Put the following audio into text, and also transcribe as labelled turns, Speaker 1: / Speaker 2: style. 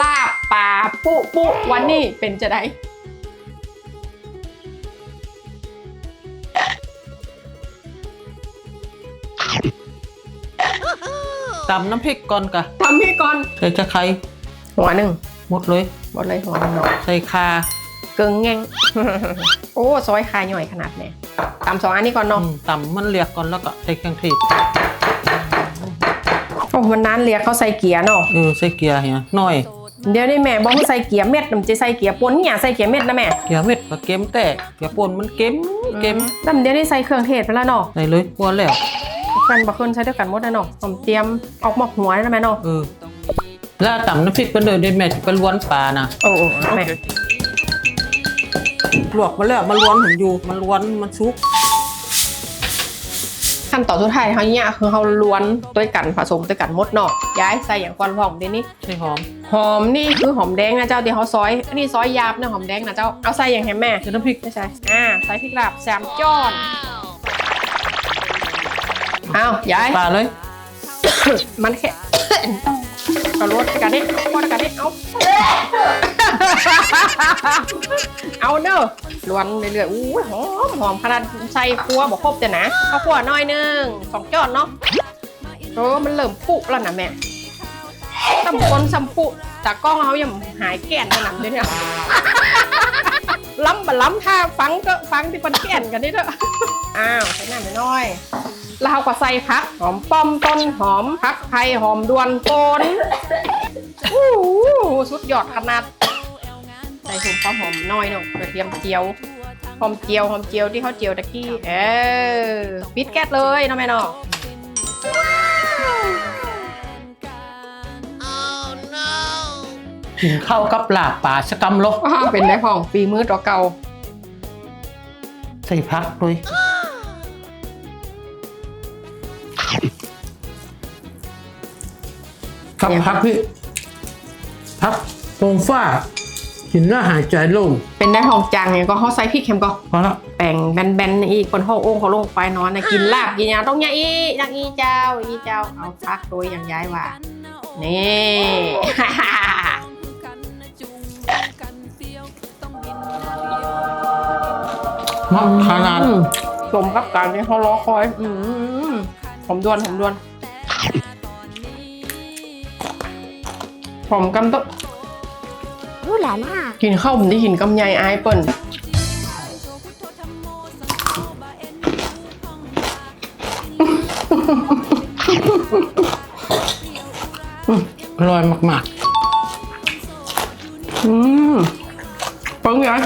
Speaker 1: ลาบปลาปุปุวันนี้เป็นจะได้
Speaker 2: ตำน้ำพริกก่อนกะ
Speaker 1: ทำให้ก่อน
Speaker 2: ใส่จะไคร้
Speaker 1: หัวหนึ่ง
Speaker 2: หมดเลย
Speaker 1: หมดเลยหัวหนึ่งเนาะ
Speaker 2: ใส่คา
Speaker 1: เกิงแงง โอ้ซอยคายหน่อยขนาดเนี่ยตำสองอันนี้ก่อน
Speaker 2: อื
Speaker 1: เนาะ
Speaker 2: มตำมันเรียกก่อนแล้วก็ใส่เครื่องเทศ
Speaker 1: โอ้มันนั้นเรียกเขาใส่เกียร์เนาะ
Speaker 2: เออใส่เกียร์เฮียน้อย
Speaker 1: เดี๋ยวนี่แม่บอกให้ใส่เกียร์เม็ดมันจะใส่เกียร์ปนเนี่ยใส่เกียร์เม็ดนะแม่
Speaker 2: เกียร์เม็ดก็เก็มแต่เกียร์ป่นมันเก็มเก็ม
Speaker 1: แต่เดี๋ยวนี้ใส่เครื่องเทศไปแล้วเนาะ
Speaker 2: ใส่เลยพอแล้ว
Speaker 1: กันบะเคินใช้ด้วยกันหมดนะเนาะผมเตรียมออกหมอกหัวนะแม่เนาะ
Speaker 2: เออแล้วตำน้ำพริกไปเลยเดี๋ยวแม่จะไปล้วนปลานะ
Speaker 1: โอ้โอ้แม่
Speaker 2: ลวกมาแล้วมาล้วนผมอยู่มาล้วนมันซุก
Speaker 1: ขั้นตอนสุดท้ายเขาเนี่ยคือเขาล้วนด้วยกันผสมด้วยกันหมดเนาะย้ายใส่อย่างก่อนหอมเดี๋ยวนี้
Speaker 2: ใส่หอม
Speaker 1: หอมนี่คือหอมแดงนะเจ้าเดี๋ยวเขาซอยอันนี้ซอยหยาบนะหอมแดงนะเจ้าเอาใส่อย่างแฮมแม่
Speaker 2: ใส่น้ำพริก
Speaker 1: ไม่ใช่อ่าใส่พริกลาบสามจ้อนเอาย้าย
Speaker 2: ปลาเลย
Speaker 1: มันแค่เอารสกันนี่รสกันนี่เอา เอาเด้อลวนเรื่อยๆอู้หอมหอมขนาดใส่ครัวบอกครบแต่นะข้าวคั่วน้อยนึงสองจอนเนาะโอ้มันเริ่มปุแล้วนะแม่ตำคนซ้ำปุจากกล้องเขายังหายแก่นขนาดนี้เนี่ยล้ำบะล้ำถ้าฟังก็ฟังที่ปนแก่นกันนี่เถอะอ้าวใส่หน้ำไปน่อยแล้วเราก็ใส่ผักหอมป้อมต้นหอมผักไทยหอมดวนโกนโอ้สุดยอดขนาด ส่ถุงความหอมน้อยหน่อยกระเทียมเจียวหอมเจียวหอมเจียวที่เขาเจียวตะกี้เออปิดแก๊สเลยเนาะแม่เนาะ
Speaker 2: กินข้าวกับลาบปลาชะกำโล
Speaker 1: อ้าวเป็นได้ของฝีมือตัวเก่า
Speaker 2: ใส่พักเลยกับพักพี่พักตรงฝ้า กินแล้วหายใจโล่ง
Speaker 1: เป็นได้ของจางเนี่ยก็เขาใส่พริกเค็มก็
Speaker 2: พอละ
Speaker 1: แป้งแบนๆอีกคนห้องโอ่งเขาลงไปนอนนะกินลาบกินยาต้องยาอีนักอีเจ้าอีเจ้าเอาพักโดยอย่างย้ายว่านี่
Speaker 2: มักขนาด
Speaker 1: อืมสมกับการที่เขารอคอยอืมผมดวนผมดวนผมกำต
Speaker 3: อู้หลาล่า
Speaker 1: กินข้าวผมได้กินกำไยอายเปิ้น
Speaker 2: อร่อยมาก
Speaker 1: อืมเปิ้งยัย